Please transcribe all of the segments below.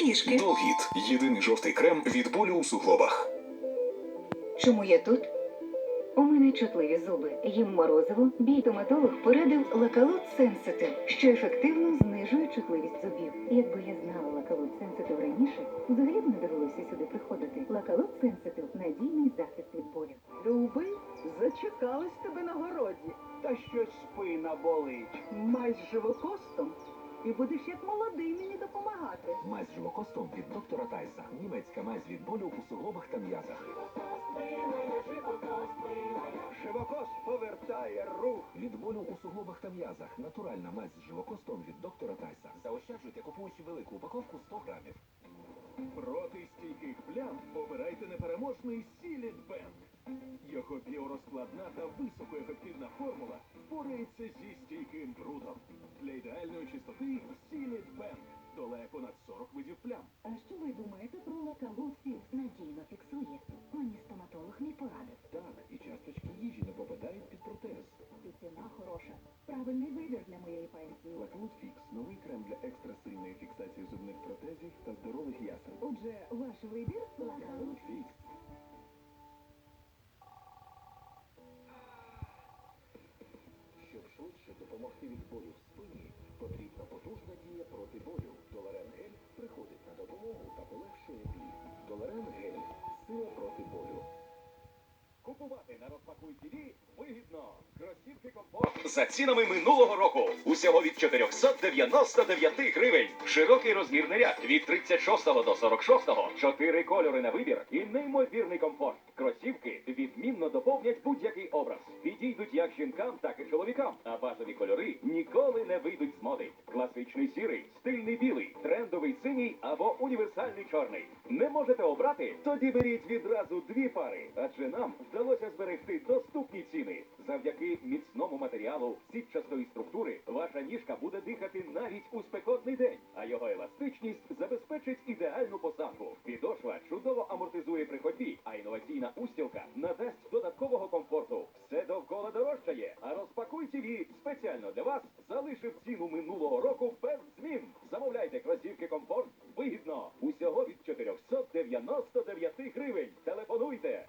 пішки. Долгіт єдиний жовтий крем від болю у суглобах. Чому я тут? У мене чутливі зуби. Їм морозиво, бій стоматолог порадив лакалут сенситив, що ефективно знижує чутливість зубів. Якби я знала лакалут сенситив раніше, взагалі б не довелося сюди приходити. Лакалут сенситив надійний захист від болю. Любий, зачекались тебе на городі. Та щось спина болить. Май з живокостом і будеш як молодий мені допомагати. Мазь з живокостом від доктора Тайса. Німецька мазь від болю у суглобах та м'язах. Живокост повертає рух. Від болю у суглобах та м'язах. Натуральна мазь з живокостом від доктора Тайса. Заощаджуйте, купуючи велику упаковку 100 грамів. Проти стійких плям непереможний Сіліт Бенд. Його біорозкладна та високоефективна формула впорається зі стійким брудом. Для ідеальної чистоти Сіліт Бенд долає понад 40 видів плям. А що ви думаєте про лакалут фікс? Надійно фіксує. Мені стоматолог не порадив. Так, і часточки їжі не попадають під протез. І ціна хороша. Правильний вибір для моєї пенсії. Фікс – новий крем для екстрасильної від болю в спині, потрібна потужна дія проти болю. Доларен гель приходить на допомогу та полегшує біль. Доларен гель – сила проти болю. За цінами минулого року. Усього від 499 гривень. Широкий розмірний ряд від 36 до 46. Чотири кольори на вибір і неймовірний комфорт. Кросівки відмінно доповнять будь-який образ. Підійдуть як жінкам, так і чоловікам. А базові кольори ніколи не вийдуть з моди. Класичний сірий, стильний білий, трендовий синій або універсальний чорний. Не можете обрати? Тоді беріть відразу дві пари, адже нам Все довкола дорожчає, а розпакуйте спеціально для вас залишив ціну минулого року без змін. Замовляйте кросівки комфорт вигідно. Усього від 499 гривень. Телефонуйте.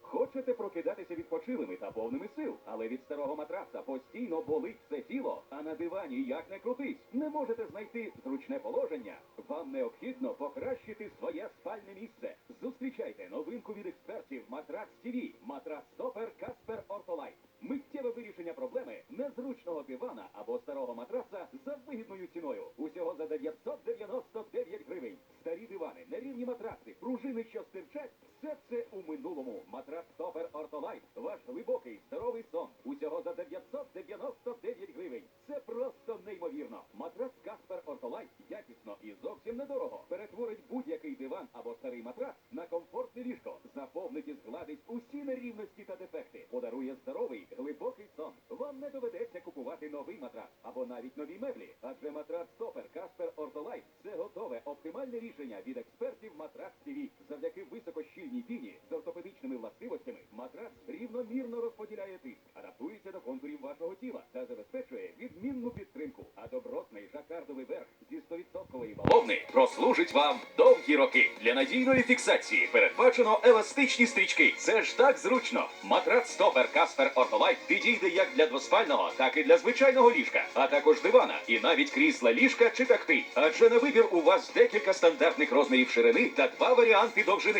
Хочете прокидатися відпочилими та повними сил, але від старого матраца постійно болить все тіло, а на дивані як не крутись, не можете знайти зручне положення. Вам необхідно покращити своє спальне місце. Зустрічайте новинку від експертів Матрац ТВ. Матрац Стопер Каспер Ортолайт. Миттєве вирішення проблеми незручного дивана або старого матраца за вигідною ціною. Усього за 999 гривень. Старі дивани, нерівні матраци, пружини, що стирчать, все це у минулому. Матрац Стопер Ортолайт. Ваш глибокий здоровий сон. Усього за 999 гривень. Це просто неймовірно. Матрац Каспер Ортолайт якісно і зовсім недорого. Перетворить будь-який диван або старий матрац на комфортне ліжко. Заповнить і згладить усі нерівності та дефекти. Подарує здоровий, глибокий сон. Вам не доведеться купувати новий матрац або навіть нові меблі. Адже матрац Стопер Каспер Ортолайт це готове оптимальне рішення від експертів Матрац ТВ. Завдяки високощільній піні з ортопедичними властивостями матрац рівномірно розподіляє тиск, адаптується до контурів вашого тіла та забезпечує відмінну підтримку. А добротний жакардовий верх зі 100% бавовни прослужить вам довгі роки. Для надійної фіксації передбачено еластичні стрічки. Це ж так зручно. Матрац Стопер Каспер Ортолайт підійде як для двоспального, так і для звичайного ліжка, а також дивана і навіть крісла ліжка чи тахти. Адже на вибір у вас декілька стандартних розмірів ширини та два варіанти довжини.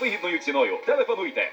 вигідною ціною. Телефонуйте.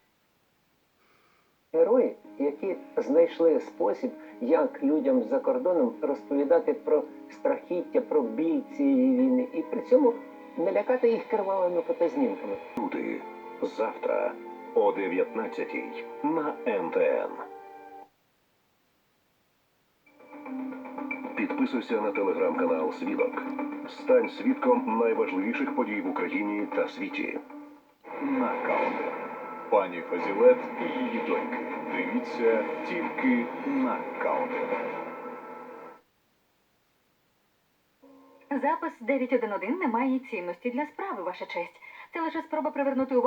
Герої, які знайшли спосіб, як людям за кордоном розповідати про страхіття, про біль цієї війни, і при цьому не лякати їх кривавими фотознімками. Люди. Завтра о 19 на НТН. Підписуйся на телеграм-канал Свідок. Стань свідком найважливіших подій в Україні та світі. Нокаут. Пані Фазілет і її доньки. Дивіться тільки на каунтер. Запис 911 не має цінності для справи, ваша честь. Це лише спроба привернути увагу.